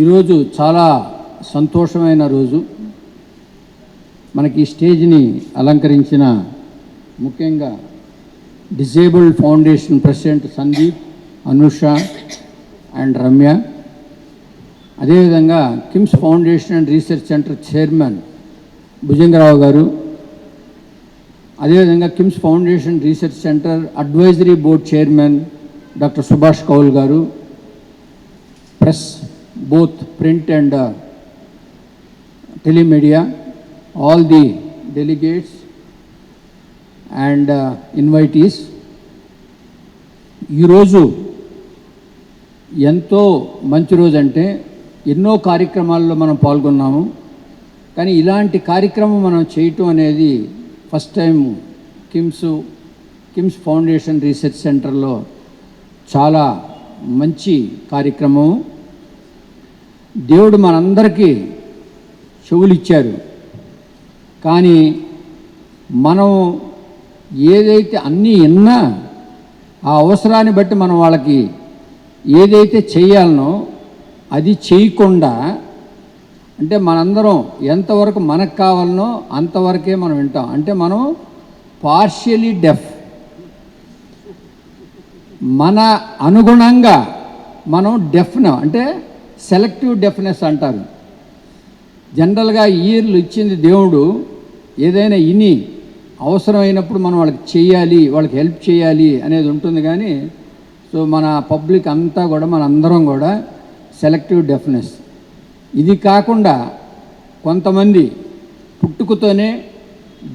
ఈరోజు చాలా సంతోషమైన రోజు. మనకి ఈ స్టేజ్ని అలంకరించిన ముఖ్యంగా disabled foundation president Sandeep Anusha and Ramya. అదేవిధంగా KIMS foundation and research centre chairman Bhujangarao garu. అదేవిధంగా KIMS foundation research centre advisory board chairman doctor Subhash Kaul garu. Press both print and telemedia all the delegates and invitees ఈరోజు ఎంతో మంచి రోజు అంటే ఎన్నో కార్యక్రమాల్లో మనం పాల్గొన్నాము. కానీ ఇలాంటి కార్యక్రమం మనం చేయటం అనేది first time KIMS KIMS foundation research సెంటర్లో చాలా మంచి కార్యక్రమం దేవుడు మనందరికీ చెవులు ఇచ్చారు కానీ మనం ఏదైతే అన్నీ విన్నా ఆ అవసరాన్ని బట్టి మనం వాళ్ళకి ఏదైతే చేయాలనో అది చేయకుండా అంటే మనందరం ఎంతవరకు మనకు కావాలనో అంతవరకే మనం వింటాం. అంటే మనం పార్షియలీ డెఫ్ మన అనుగుణంగా మనం డెఫ్న అంటే సెలెక్టివ్ డెఫ్నెస్ అంటారు. జనరల్గా ఇయర్లు ఇచ్చింది దేవుడు ఏదైనా ఇని అవసరమైనప్పుడు మనం వాళ్ళకి చేయాలి వాళ్ళకి హెల్ప్ చేయాలి అనేది ఉంటుంది కానీ సో మన పబ్లిక్ అంతా కూడా మన అందరం కూడా సెలెక్టివ్ డెఫ్నెస్. ఇది కాకుండా కొంతమంది పుట్టుకతోనే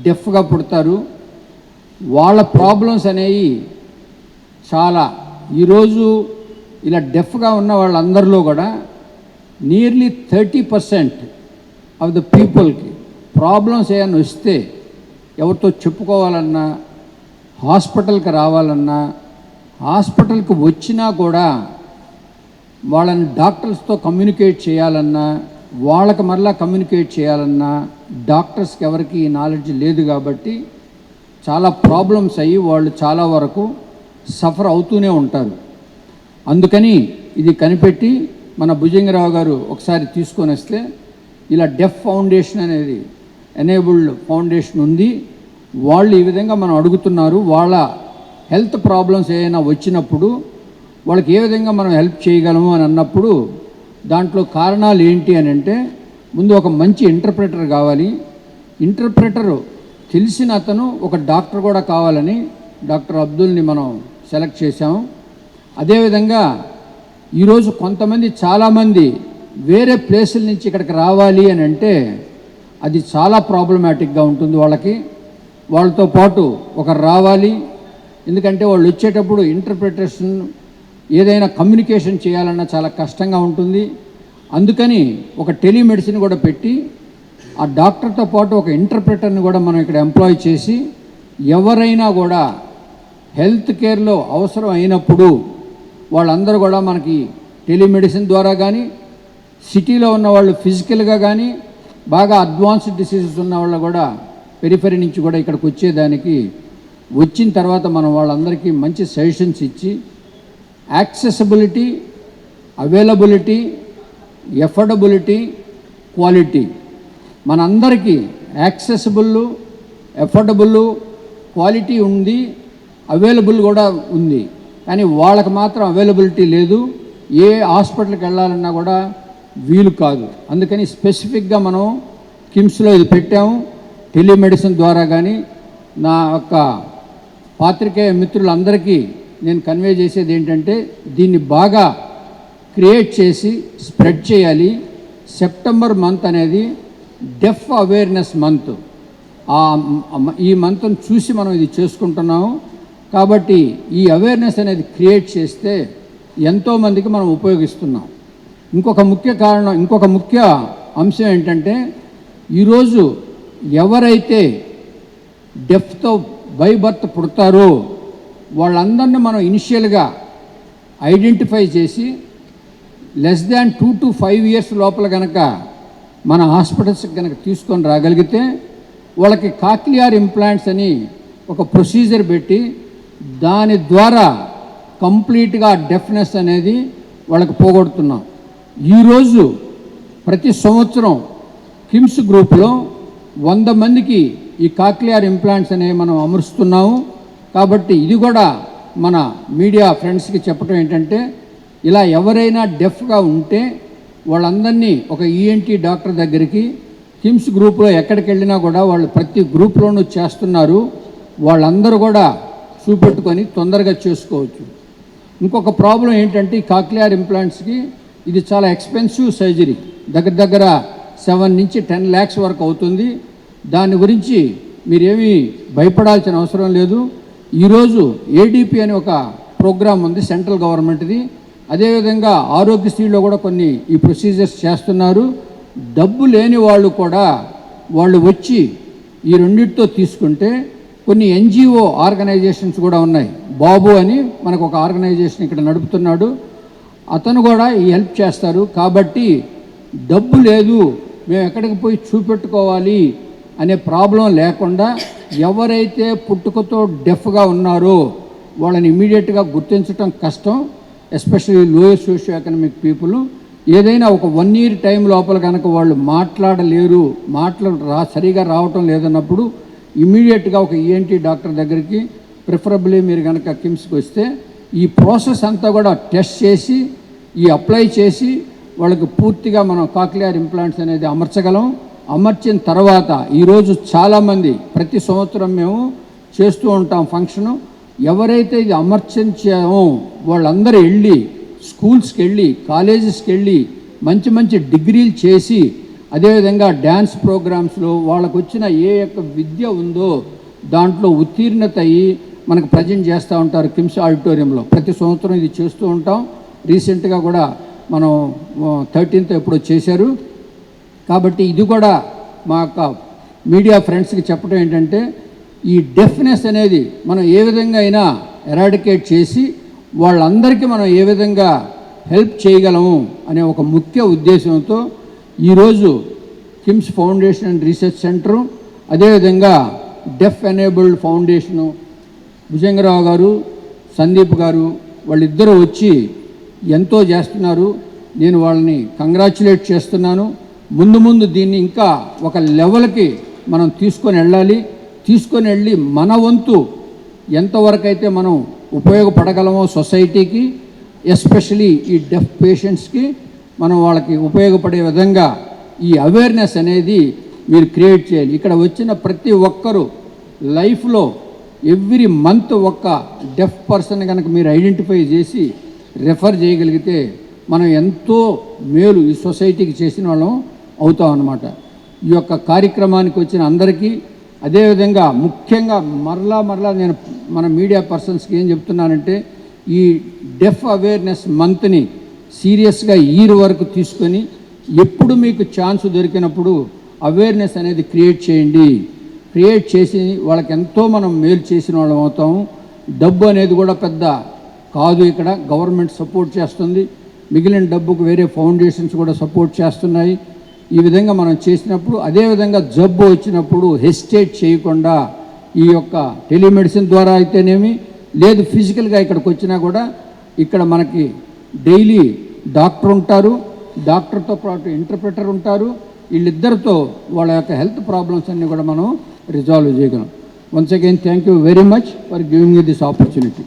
డెఫ్గా పుడతారు. వాళ్ళ ప్రాబ్లమ్స్ అనేవి చాలా. ఈరోజు ఇలా డెఫ్గా ఉన్న వాళ్ళందరిలో కూడా nearly thirty percent of the పీపుల్కి ప్రాబ్లమ్స్ ఏమైనా వస్తే ఎవరితో చెప్పుకోవాలన్నా హాస్పిటల్కి రావాలన్నా హాస్పిటల్కి వచ్చినా కూడా వాళ్ళని డాక్టర్స్తో కమ్యూనికేట్ చేయాలన్నా వాళ్ళకి మరలా కమ్యూనికేట్ చేయాలన్నా డాక్టర్స్కి ఎవరికి ఈ నాలెడ్జ్ లేదు కాబట్టి చాలా ప్రాబ్లమ్స్ అయ్యి వాళ్ళు చాలా వరకు సఫర్ అవుతూనే ఉంటారు. అందుకని ఇది కనిపెట్టి మన భుజంగరావు గారు ఒకసారి తీసుకొని వస్తే ఇలా డెఫ్ ఫౌండేషన్ అనేది ఎనేబుల్డ్ ఫౌండేషన్ ఉంది. వాళ్ళు ఈ విధంగా మనం అడుగుతున్నారు. వాళ్ళ హెల్త్ ప్రాబ్లమ్స్ ఏమైనా వచ్చినప్పుడు వాళ్ళకి ఏ విధంగా మనం హెల్ప్ చేయగలము అని అన్నప్పుడు దాంట్లో కారణాలు ఏంటి అని అంటే ముందు ఒక మంచి ఇంటర్ప్రిటర్ కావాలి. ఇంటర్ప్రిటరు తెలిసిన అతను ఒక డాక్టర్ కూడా కావాలని డాక్టర్ అబ్దుల్ని మనం సెలెక్ట్ చేశాము. అదేవిధంగా ఈరోజు కొంతమంది చాలామంది వేరే ప్లేసుల నుంచి ఇక్కడికి రావాలి అని అంటే అది చాలా ప్రాబ్లమాటిక్గా ఉంటుంది వాళ్ళకి. వాళ్ళతో పాటు ఒకరు రావాలి. ఎందుకంటే వాళ్ళు వచ్చేటప్పుడు ఇంటర్ప్రిటేషన్ ఏదైనా కమ్యూనికేషన్ చేయాలన్నా చాలా కష్టంగా ఉంటుంది. అందుకని ఒక టెలిమెడిసిన్ కూడా పెట్టి ఆ డాక్టర్తో పాటు ఒక ఇంటర్ప్రిటర్ని కూడా మనం ఇక్కడ ఎంప్లాయ్ చేసి ఎవరైనా కూడా హెల్త్ కేర్లో అవసరం అయినప్పుడు వాళ్ళందరూ కూడా మనకి టెలిమెడిసిన్ ద్వారా కానీ సిటీలో ఉన్న వాళ్ళు ఫిజికల్గా కానీ బాగా అడ్వాన్స్డ్ డిసీజెస్ ఉన్న వాళ్ళు కూడా పెరిఫరీ నుంచి కూడా ఇక్కడికి వచ్చేదానికి వచ్చిన తర్వాత మనం వాళ్ళందరికీ మంచి సజెషన్స్ ఇచ్చి యాక్సెసిబిలిటీ అవైలబిలిటీ ఎఫర్డబిలిటీ క్వాలిటీ మనందరికీ యాక్సెసిబుల్ ఎఫర్డబుల్ క్వాలిటీ ఉంది అవైలబుల్ కూడా ఉంది. కానీ వాళ్ళకి మాత్రం అవైలబిలిటీ లేదు. ఏ హాస్పిటల్కి వెళ్ళాలన్నా కూడా వీలు కాదు. అందుకని స్పెసిఫిక్గా మనం కిమ్స్లో ఇది పెట్టాము. టెలిమెడిసిన్ ద్వారా కానీ నా యొక్క పాత్రికేయ మిత్రులందరికీ నేను కన్వే చేసేది ఏంటంటే దీన్ని బాగా క్రియేట్ చేసి స్ప్రెడ్ చేయాలి. సెప్టెంబర్ మంత్ అనేది డెఫ్ అవేర్నెస్ మంత్ ఈ మంత్ను చూసి మనం ఇది చేసుకుంటున్నాము. కాబట్టి ఈ అవేర్నెస్ అనేది క్రియేట్ చేస్తే ఎంతోమందికి మనం ఉపయోగిస్తున్నాం. ఇంకొక ముఖ్య కారణం ఇంకొక ముఖ్య అంశం ఏంటంటే ఈరోజు ఎవరైతే డెఫ్తో బై బర్త్ పుడతారో వాళ్ళందరినీ మనం ఇనిషియల్గా ఐడెంటిఫై చేసి less than two to five years లోపల కనుక మన హాస్పిటల్స్కి కనుక తీసుకొని రాగలిగితే వాళ్ళకి కాక్లియార్ ఇంప్లాంట్స్ అని ఒక ప్రొసీజర్ పెట్టి దాని ద్వారా కంప్లీట్గా డెఫ్నెస్ అనేది వాళ్ళకి పోగొడుతున్నాం. ఈరోజు ప్రతి సంవత్సరం కిమ్స్ గ్రూప్లో వంద మందికి ఈ కాక్లియర్ ఇంప్లాంట్స్ అనేవి మనం అమరుస్తున్నాము. కాబట్టి ఇది కూడా మన మీడియా ఫ్రెండ్స్కి చెప్పడం ఏంటంటే ఇలా ఎవరైనా డెఫ్గా ఉంటే వాళ్ళందరినీ ఒక ఈఎన్టీ డాక్టర్ దగ్గరికి కిమ్స్ గ్రూప్లో ఎక్కడికి వెళ్ళినా కూడా వాళ్ళు ప్రతి గ్రూప్లోనూ చేస్తున్నారు. వాళ్ళందరూ కూడా చూపెట్టుకొని తొందరగా చేసుకోవచ్చు. ఇంకొక ప్రాబ్లం ఏంటంటే ఈ కాక్లియర్ ఇంప్లాంట్స్కి ఇది చాలా ఎక్స్పెన్సివ్ సర్జరీ. దగ్గర దగ్గర సెవెన్ నుంచి టెన్ ల్యాక్స్ వరకు అవుతుంది. దాని గురించి మీరేమీ భయపడాల్సిన అవసరం లేదు. ఈరోజు ఏడీపీ అనే ఒక ప్రోగ్రాం ఉంది సెంట్రల్ గవర్నమెంట్ది అదేవిధంగా ఆరోగ్యశ్రీలో కూడా కొన్ని ఈ ప్రొసీజర్స్ చేస్తున్నారు. డబ్బు లేని వాళ్ళు కూడా వాళ్ళు వచ్చి ఈ రెండింటితో తీసుకుంటే కొన్ని ఎన్జిఓ ఆర్గనైజేషన్స్ కూడా ఉన్నాయి. బాబు అని మనకు ఒక ఆర్గనైజేషన్ ఇక్కడ నడుపుతున్నాడు. అతను కూడా ఈ హెల్ప్ చేస్తారు. కాబట్టి డబ్బు లేదు. మేము ఎక్కడికి పోయి చూపెట్టుకోవాలి అనే ప్రాబ్లం లేకుండా ఎవరైతే పుట్టుకతో డెఫ్గా ఉన్నారో వాళ్ళని ఇమీడియట్గా గుర్తించడం కష్టం. Especially lower socio economic people. ఏదైనా ఒక వన్ ఇయర్ టైం లోపల కనుక వాళ్ళు మాట్లాడలేరు మాటలు రా సరిగా రావటం లేదన్నప్పుడు ఇమీడియట్గా ఒక ఈఎన్టీ డాక్టర్ దగ్గరికి ప్రిఫరబుల్లీ మీరు కనుక కిమ్స్కి వస్తే ఈ ప్రాసెస్ అంతా కూడా టెస్ట్ చేసి ఈ అప్లై చేసి వాళ్ళకి పూర్తిగా మనం కాక్లియర్ ఇంప్లాంట్స్ అనేది అమర్చగలం. అమర్చిన తర్వాత ఈరోజు చాలామంది ప్రతి సంవత్సరం మేము చేస్తూ ఉంటాం ఫంక్షను. ఎవరైతే ఇది అమర్చించామో వాళ్ళందరూ వెళ్ళి స్కూల్స్కి వెళ్ళి కాలేజెస్కి వెళ్ళి మంచి మంచి డిగ్రీలు చేసి అదేవిధంగా డ్యాన్స్ ప్రోగ్రామ్స్లో వాళ్ళకు వచ్చిన ఏ యొక్క విద్య ఉందో దాంట్లో ఉత్తీర్ణత అయ్యి మనకు ప్రజెంట్ చేస్తూ ఉంటారు కిమ్స్ ఆడిటోరియంలో. ప్రతి సంవత్సరం ఇది చేస్తూ ఉంటాం. రీసెంట్గా కూడా మనం థర్టీన్త్ ఎప్పుడో చేశారు. కాబట్టి ఇది కూడా మా యొక్క మీడియా ఫ్రెండ్స్కి చెప్పడం ఏంటంటే ఈ డెఫ్నెస్ అనేది మనం ఏ విధంగా అయినా ఎరాడికేట్ చేసి వాళ్ళందరికీ మనం ఏ విధంగా హెల్ప్ చేయగలము అనే ఒక ముఖ్య ఉద్దేశంతో ఈరోజు KIMS foundation and research centre అదేవిధంగా deaf enabled foundation Bhujangarao garu Sandeep garu వాళ్ళిద్దరూ వచ్చి ఎంతో చేస్తున్నారు. నేను వాళ్ళని కంగ్రాచులేట్ చేస్తున్నాను. ముందు ముందు దీన్ని ఇంకా ఒక లెవెల్కి మనం తీసుకొని వెళ్ళాలి. తీసుకొని వెళ్ళి మన వంతు ఎంతవరకు అయితే మనం ఉపయోగపడగలమో సొసైటీకి ఎస్పెషలీ ఈ డెఫ్ పేషెంట్స్కి మనం వాళ్ళకి ఉపయోగపడే విధంగా ఈ అవేర్నెస్ అనేది మీరు క్రియేట్ చేయాలి. ఇక్కడ వచ్చిన ప్రతి ఒక్కరూ లైఫ్లో ఎవ్రీ మంత్ ఒక్క డెఫ్ పర్సన్ కనుక మీరు ఐడెంటిఫై చేసి రెఫర్ చేయగలిగితే మనం ఎంతో మేలు ఈ సొసైటీకి చేసిన వాళ్ళం అవుతాం అన్నమాట. ఈ యొక్క కార్యక్రమానికి వచ్చిన అందరికీ అదేవిధంగా ముఖ్యంగా మరలా మరలా నేను మన మీడియా పర్సన్స్కి ఏం చెప్తున్నానంటే ఈ డెఫ్ అవేర్నెస్ మంత్ని సీరియస్గా ఇయర్ వరకు తీసుకొని ఎప్పుడు మీకు ఛాన్స్ దొరికినప్పుడు అవేర్నెస్ అనేది క్రియేట్ చేయండి. క్రియేట్ చేసి వాళ్ళకి ఎంతో మనం మేలు చేసిన వాళ్ళం అవుతాము డబ్బు అనేది కూడా పెద్ద కాదు ఇక్కడ. గవర్నమెంట్ సపోర్ట్ చేస్తుంది. మిగిలిన డబ్బుకు వేరే ఫౌండేషన్స్ కూడా సపోర్ట్ చేస్తున్నాయి. ఈ విధంగా మనం చేసినప్పుడు అదేవిధంగా జబ్బు వచ్చినప్పుడు హెసిటేట్ చేయకుండా ఈ యొక్క టెలిమెడిసిన్ ద్వారా అయితేనేమి లేదు ఫిజికల్గా ఇక్కడికి వచ్చినా కూడా ఇక్కడ మనకి డైలీ డాక్టర్ ఉంటారు డాక్టర్తో పాటు ఇంటర్ప్రిటర్ ఉంటారు వీళ్ళిద్దరితో వాళ్ళ యొక్క హెల్త్ ప్రాబ్లమ్స్ అన్నీ కూడా మనం రిజాల్వ్ చేయగలం. Once again thank you very much for giving you this opportunity